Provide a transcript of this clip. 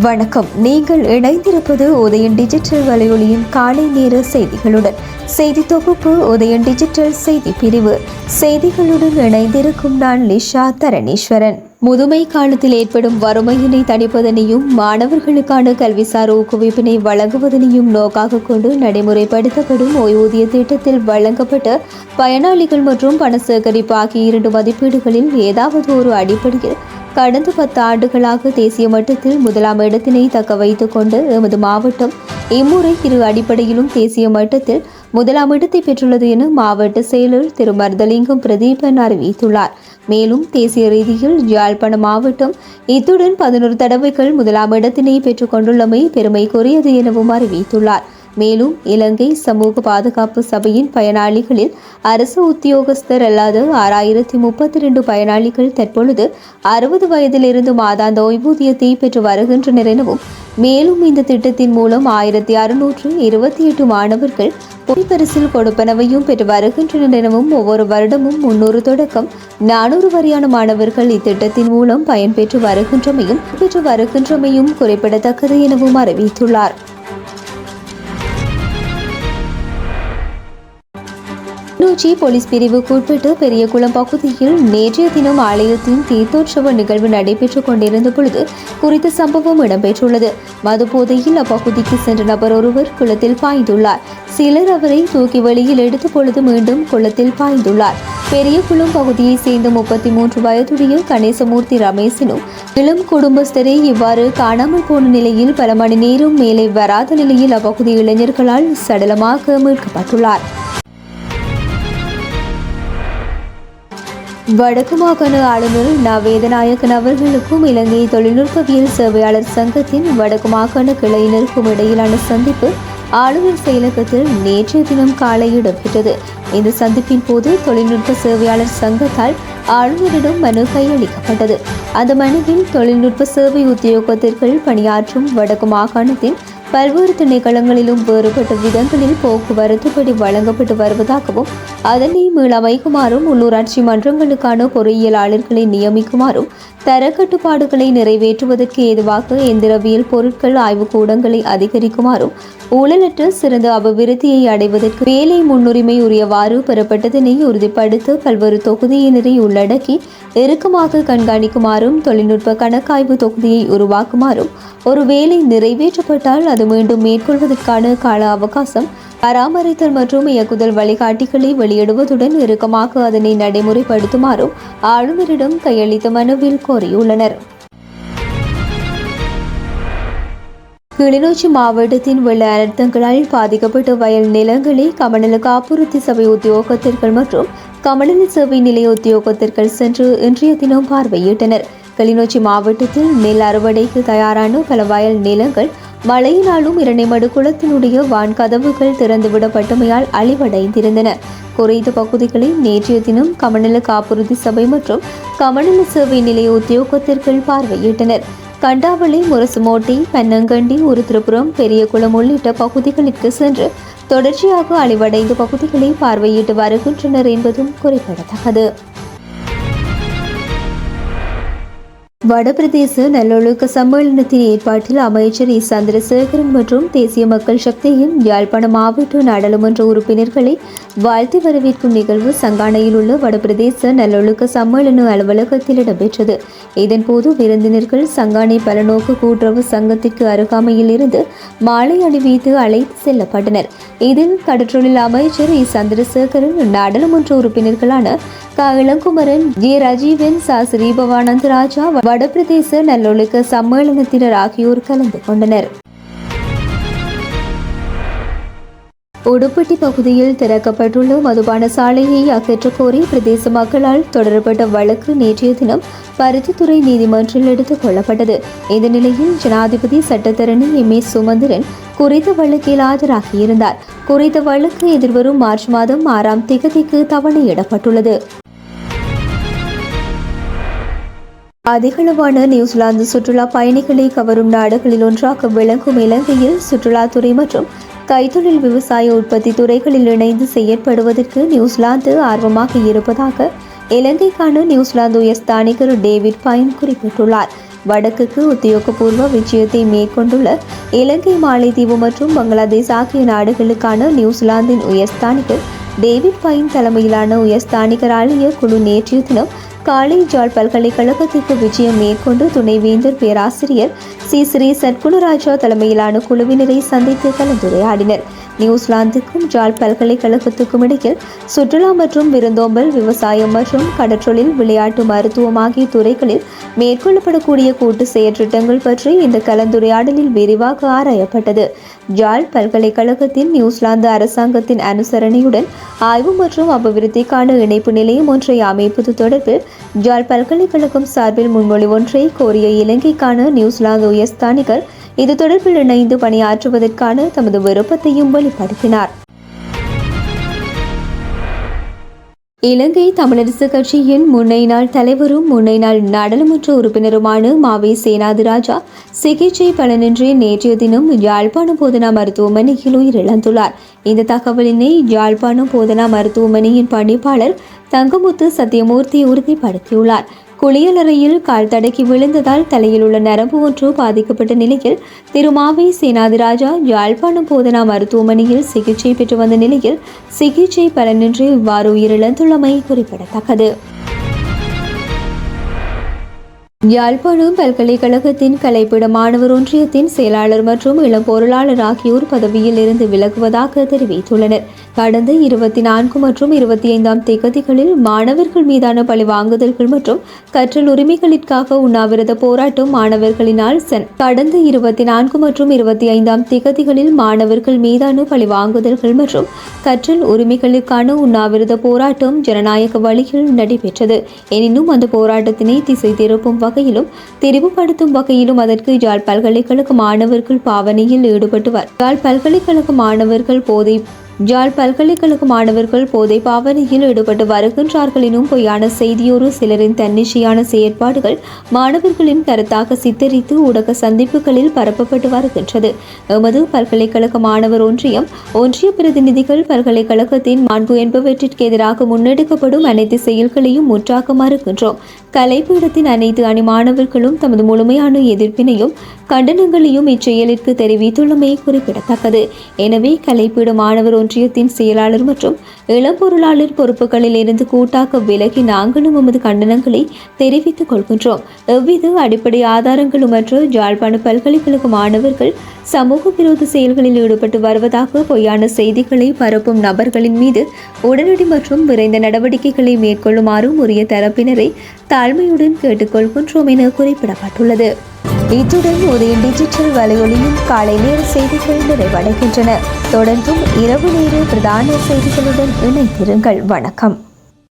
வணக்கம். நீங்கள் இணைந்திருப்பது உதயன் டிஜிட்டல் வலையொலியின் காலை நேர செய்திகளுடன். செய்தி தொகுப்பு உதயன் டிஜிட்டல் செய்தி பிரிவு. செய்திகளுடன் இணைந்திருக்கும் நான் லிஷா தரணீஸ்வரன். முதுமை காலத்தில் ஏற்படும் வறுமையினை தணிப்பதனையும் மாணவர்களுக்கான கல்விசார் ஊக்குவிப்பினை வழங்குவதனையும் நோக்காக கொண்டு நடைமுறைப்படுத்தப்படும் ஓய்வூதிய திட்டத்தில் வழங்கப்பட்ட பயனாளிகள் மற்றும் பண சேகரிப்பு ஆகிய இரண்டு மதிப்பீடுகளில் ஏதாவது ஒரு அடிப்படையில் கடந்த பத்து ஆண்டுகளாக தேசிய மட்டத்தில் முதலாம் இடத்தினை தக்க வைத்துக் கொண்டு எமது மாவட்டம் இம்முறை இரு அடிப்படையிலும் தேசிய மட்டத்தில் முதலாம் இடத்தை பெற்றுள்ளது என மாவட்ட செயலர் திரு மர்தலிங்கம் பிரதீபன் அறிவித்துள்ளார். மேலும் தேசிய ரீதியில் யாழ்ப்பாண மாவட்டம் இத்துடன் பதினோரு தடவைகள் முதலாம் இடத்தினை பெற்றுக் கொண்டுள்ளமை பெருமைக்குரியது எனவும் அறிவித்துள்ளார். மேலும் இலங்கை சமூக பாதுகாப்பு சபையின் பயனாளிகளில் அரசு உத்தியோகஸ்தர் அல்லாத ஆறாயிரத்தி முப்பத்தி ரெண்டு பயனாளிகள் தற்பொழுது அறுபது வயதிலிருந்து மாதாந்த ஓய்வூதியத்தை பெற்று வருகின்றனர் எனவும் மேலும் இந்த திட்டத்தின் மூலம் ஆயிரத்தி அறுநூற்று இருபத்தி எட்டு மாணவர்கள் பொறிப்பரிசில் கொடுப்பனவையும் பெற்று வருகின்றனர் எனவும் ஒவ்வொரு வருடமும் முன்னூறு தொடக்கம் நானூறு வரையான மாணவர்கள் இத்திட்டத்தின் மூலம் பயன்பெற்று வருகின்றமையும் பெற்று வருகின்றமையும் குறிப்பிடத்தக்கது எனவும் அறிவித்துள்ளார். கிளிநொச்சி போலீஸ் பிரிவுக்குட்பட்டு பெரியகுளம் பகுதியில் நேற்றைய தினம் ஆலயத்தின் தீர்த்தோற்சவ நிகழ்வு நடைபெற்றுக் கொண்டிருந்த பொழுது குறித்த சம்பவம் இடம்பெற்றுள்ளது. மது போதையில் அப்பகுதிக்கு சென்ற நபர் ஒருவர் குளத்தில் பாய்ந்துள்ளார். சிலர் அவரை தூக்கி வெளியில் எடுத்த பொழுது மீண்டும் குளத்தில் பாய்ந்துள்ளார். பெரியகுளம் பகுதியைச் சேர்ந்த முப்பத்தி மூன்று வயதுடைய கணேசமூர்த்தி ரமேசனும் இளம் குடும்பஸ்தரை இவ்வாறு காணாமல் போன நிலையில் பல மணி நேரம் மேலே வராத நிலையில் அப்பகுதி இளைஞர்களால் சடலமாக மீட்கப்பட்டுள்ளார். வடக்கு மாகாண ஆளுநர் ந அவர்களுக்கும் இலங்கை தொழில்நுட்பவியல் சேவையாளர் சங்கத்தின் வடக்கு மாகாண கிளையினருக்கும் இடையிலான சந்திப்பு ஆளுநர் செயலகத்தில் நேற்றைய தினம் காலை இடம்பெற்றது. இந்த சந்திப்பின் போது தொழில்நுட்ப சேவையாளர் சங்கத்தால் ஆளுநரிடம் மனு கையளிக்கப்பட்டது. அந்த மனுவில் தொழில்நுட்ப சேவை உத்தியோகத்திற்குள் பணியாற்றும் வடக்கு மாகாணத்தின் பல்வேறு திணைக்களங்களிலும் வேறுபட்ட விதங்களில் போக்குவரத்து படி வழங்கப்பட்டு வருவதாகவும் அதனை மீளமைக்குமாறும் உள்ளூராட்சி மன்றங்களுக்கான பொறியியலாளர்களை நியமிக்குமாறும் தரக்கட்டுப்பாடுகளை நிறைவேற்றுவதற்கு ஏதுவாக எந்திரவியல் பொருட்கள் ஆய்வுக்கூடங்களை அதிகரிக்குமாறும் ஊழலற்ற சிறந்த அபிவிருத்தியை அடைவதற்கு வேலை முன்னுரிமை உரியவாறு பெறப்பட்டதனை உறுதிப்படுத்த பல்வேறு தொகுதியினரை உள்ளடக்கி இறுக்கமாக கண்காணிக்குமாறும் தொழில்நுட்ப கணக்காய்வு தொகுதியை உருவாக்குமாறும் ஒரு வேலை நிறைவேற்றப்பட்டால் அது மீண்டும் மேற்கொள்வதற்கான கால அவகாசம் பராமரித்தல் மற்றும் இயக்குதல் வழிகாட்டிகளை வெளியிடுவதுடன் இறுக்கமாக அதனை நடைமுறைப்படுத்துமாறும் ஆளுநரிடம் கையளித்த மனுவில் கோரியுள்ளனர். கிளிநொச்சி மாவட்டத்தின் வெள்ள அனர்த்தங்களால் பாதிக்கப்பட்ட வயல் நிலங்களை கமநல காப்புறுத்தி சபை உத்தியோகத்தர்கள் மற்றும் கமநல சேவை நிலைய உத்தியோகத்தர்கள் சென்று இன்றைய தினம் பார்வையிட்டனர். கிளிநொச்சி மாவட்டத்தில் நெல் அறுவடைக்கு தயாரான பல வயல் நிலங்கள் மழையினாலும் இரணைமடு குளத்தினுடைய வான்கதவுகள் திறந்துவிடப்பட்டமையால் அழிவடைந்திருந்தன. குறைந்த பகுதிகளை நேற்றைய தினம் கமநல காப்புறுதி சபை மற்றும் கமநல சேவை நிலைய உத்தியோகத்தர்கள் பார்வையிட்டனர். கண்டாவளி முரசுமோட்டை பன்னங்கண்டி உருத்திரபுரம் பெரியகுளம் உள்ளிட்ட பகுதிகளுக்கு சென்று தொடர்ச்சியாக அழிவடைந்த பகுதிகளை பார்வையிட்டு வருகின்றனர் என்பதும் குறிப்பிடத்தக்கது. வடபிரதேச நல்லொழுக்க சம்மேளனத்தின் ஏற்பாட்டில் அமைச்சர் இ. சந்திரசேகரன் மற்றும் தேசிய மக்கள் சக்தியின் யாழ்ப்பாண மாவட்ட நாடாளுமன்ற உறுப்பினர்களை வாழ்த்து வரவேற்கும் நிகழ்வு சங்கானையில் உள்ள வடபிரதேச நல்லொழுக்க சம்மேளன அலுவலகத்தில் இடம்பெற்றது. இதன்போது விருந்தினர்கள் சங்கானை பலநோக்கு கூட்டுறவு சங்கத்திற்கு அருகாமையில் இருந்து மாலை அணிவித்து அழைத்து செல்லப்பட்டனர். இதில் கடற்றொழில் அமைச்சர் இ. சந்திரசேகரன் நாடாளுமன்ற உறுப்பினர்களான க. இளங்குமரன் ஜே. ராஜீவன் சா. ஸ்ரீபவானந்த் ராஜா வடபிரதேச நல்லொழுக்க சம்மேளனத்தினர் ஆகியோர் கலந்து கொண்டனர். உடுப்பட்டி பகுதியில் திறக்கப்பட்டுள்ள மதுபான சாலையை அகற்றக் கோரி பிரதேச மக்களால் தொடரப்பட்ட வழக்கு நேற்றைய தினம் பருத்தித்துறை நீதிமன்றில் எடுத்துக் கொள்ளப்பட்டது. இந்த நிலையில் ஜனாதிபதி சட்டத்தரணி எம் ஏ சுமந்திரன் குறித்த வழக்கில் ஆஜராகியிருந்தார். குறித்த வழக்கு எதிர்வரும் மார்ச் மாதம் ஆறாம் திகதிக்கு தவணையிடப்பட்டுள்ளது. அதிகளவான நியூசிலாந்து சுற்றுலா பயணிகளை கவரும் நாடுகளில் ஒன்றாக விளங்கும் இலங்கையில் சுற்றுலாத்துறை மற்றும் கைத்தொழில் விவசாய உற்பத்தி துறைகளில் இணைந்து செயற்படுவதற்கு நியூசிலாந்து ஆர்வமாக இருப்பதாக இலங்கைக்கான நியூசிலாந்து உயர் ஸ்தானிகர் டேவிட் பைன் குறிப்பிட்டுள்ளார். வடக்குக்கு உத்தியோகபூர்வ விஜயத்தை மேற்கொண்டுள்ள இலங்கை மாலைத்தீவு மற்றும் பங்களாதேஷ் ஆகிய நாடுகளுக்கான நியூசிலாந்தின் உயர்ஸ்தானிகர் டேவிட் பைன் தலைமையிலான உயர்ஸ்தானிகர் ஆலய குழு நேற்றைய தினம் காலை ஜால் பல்கலைக்கழகத்திற்கு விஜயம் மேற்கொண்டு துணைவேந்தர் பேராசிரியர் சி. ஸ்ரீ சத்குணராஜா தலைமையிலான குழுவினரை சந்தித்து கலந்துரையாடினர். நியூசிலாந்துக்கும் ஜாழ் பல்கலைக்கழகத்துக்கும் இடையில் சுற்றுலா மற்றும் விருந்தோம்பல் விவசாயம் மற்றும் கடற்றொழில் விளையாட்டு மருத்துவம் ஆகிய துறைகளில் மேற்கொள்ளப்படக்கூடிய கூட்டு செயற்றிட்டங்கள் பற்றி இந்த கலந்துரையாடலில் விரிவாக ஆராயப்பட்டது. ஜாழ் பல்கலைக்கழகத்தின் நியூசிலாந்து அரசாங்கத்தின் அனுசரணையுடன் ஆய்வு மற்றும் அபிவிருத்திக்கான இணைப்பு நிலையம் ஒன்றை அமைப்பது தொடர்பில் ஜாழ் பல்கலைக்கழகம் சார்பில் முன்மொழிவு ஒன்றை கோரிய இலங்கைக்கான நியூசிலாந்து உயர்ஸ்தானிகள் இது தொடர்பில் இணைந்து பணியாற்றுவதற்கான தமது விருப்பத்தையும் வெளிப்படுத்தினார். இலங்கை தமிழரசு கட்சியின் முன்னை நாள் தலைவரும் முன்னை நாள் நாடாளுமன்ற உறுப்பினருமான மாவே சேனாதிராஜா சிகிச்சை பலனின்றி நேற்றைய தினம் யாழ்ப்பாணம் போதனா மருத்துவமனையில் உயிரிழந்துள்ளார். இந்த தகவலினை யாழ்ப்பாணம் போதனா மருத்துவமனையின் பணிப்பாளர் தங்கமுத்து சத்தியமூர்த்தி உறுதிப்படுத்தியுள்ளார். குளியலறையில் கால் தடக்கி விழுந்ததால் தலையில் உள்ள நரம்பு ஒன்று பாதிக்கப்பட்ட நிலையில் திருமாவை சேனாதிராஜா யாழ்ப்பாணம் போதனா மருத்துவமனையில் சிகிச்சை பெற்று வந்த நிலையில் சிகிச்சை பலனின்றி இவ்வாறு உயிரிழந்துள்ளமை குறிப்பிடத்தக்கது. யாழ்ப்பாணம் பல்கலைக்கழகத்தின் கலைப்பிட மாணவர் ஒன்றியத்தின் செயலாளர் மற்றும் இளம் பொருளாளர் ஆகியோர் பதவியில் இருந்து விலகுவதாக தெரிவித்துள்ளனர். கடந்த இருபத்தி நான்கு மற்றும் இருபத்தி ஐந்தாம் திகதிகளில் மாணவர்கள் மீதான பழிவாங்குதல்கள் மற்றும் கற்றல் உரிமைகளுக்காக உண்ணாவிரத போராட்டம் மாணவர்களினால் சென் கடந்த இருபத்தி நான்கு மற்றும் இருபத்தி ஐந்தாம் திகதிகளில் மாணவர்கள் மீதான பழிவாங்குதல்கள் மற்றும் கற்றல் உரிமைகளுக்கான உண்ணாவிரத போராட்டம் ஜனநாயக வழியில் நடைபெற்றது. எனினும் அந்த போராட்டத்தினை திசை திருப்பும் வகையிலும் தெரிவுபடுத்தும் வகையிலும் அதற்கு யாழ் பல்கலைக்கழக மாணவர்கள் பாவனையில் ஈடுபட்டுவர். யாழ் பல்கலைக்கழக மாணவர்கள் போதை ஜாழ் பல்கலைக்கழக மாணவர்கள் போதை பாவனையில் ஈடுபட்டு வருகின்றார்கள் எனும் பொய்யான செய்தியோடு சிலரின் தன்னிச்சையான செயற்பாடுகள் மாணவர்களின் கருத்தாக சித்தரித்து ஊடக சந்திப்புகளில் பரப்பப்பட்டு வருகின்றது. எமது பல்கலைக்கழக மாணவர் ஒன்றியம் ஒன்றிய பிரதிநிதிகள் பல்கலைக்கழகத்தின் மாண்பு என்பவற்றிற்கு எதிராக முன்னெடுக்கப்படும் அனைத்து செயல்களையும் முற்றாக மறுக்கின்றோம். கலைப்பீடத்தின் அனைத்து அணி மாணவர்களும் தமது முழுமையான எதிர்ப்பினையும் கண்டனங்களையும் இச்செயலிற்கு தெரிவித்துள்ளமை குறிப்பிடத்தக்கது. எனவே கலைப்பீட மாணவர் ஒன்றியத்தின் செயலாளர் மற்றும் இளம்பொருளாளர் பொறுப்புகளில் இருந்து கூட்டாக விலகி நாங்களும் எமது கண்டனங்களை தெரிவித்துக் கொள்கின்றோம். எவ்வித அடிப்படை ஆதாரங்களுமற்ற ஜாழ்ப்பாண பல்கலைக்கழக மாணவர்கள் சமூக விரோத செயல்களில் ஈடுபட்டு வருவதாக பொய்யான செய்திகளை பரப்பும் நபர்களின் மீது உடனடி மற்றும் விரைந்த நடவடிக்கைகளை மேற்கொள்ளுமாறும் உரிய தரப்பினரை தாழ்மையுடன் கேட்டுக்கொள்கின்றோம் என குறிப்பிடப்பட்டுள்ளது. இத்துடன் உதய டிஜிட்டல் வலையொலியும் காலை நேர செய்திகள் நிறைவடைகின்றன. தொடர்ந்தும் இரவு நேர பிரதான செய்திகளுடன் இணைந்திருங்கள். வணக்கம்.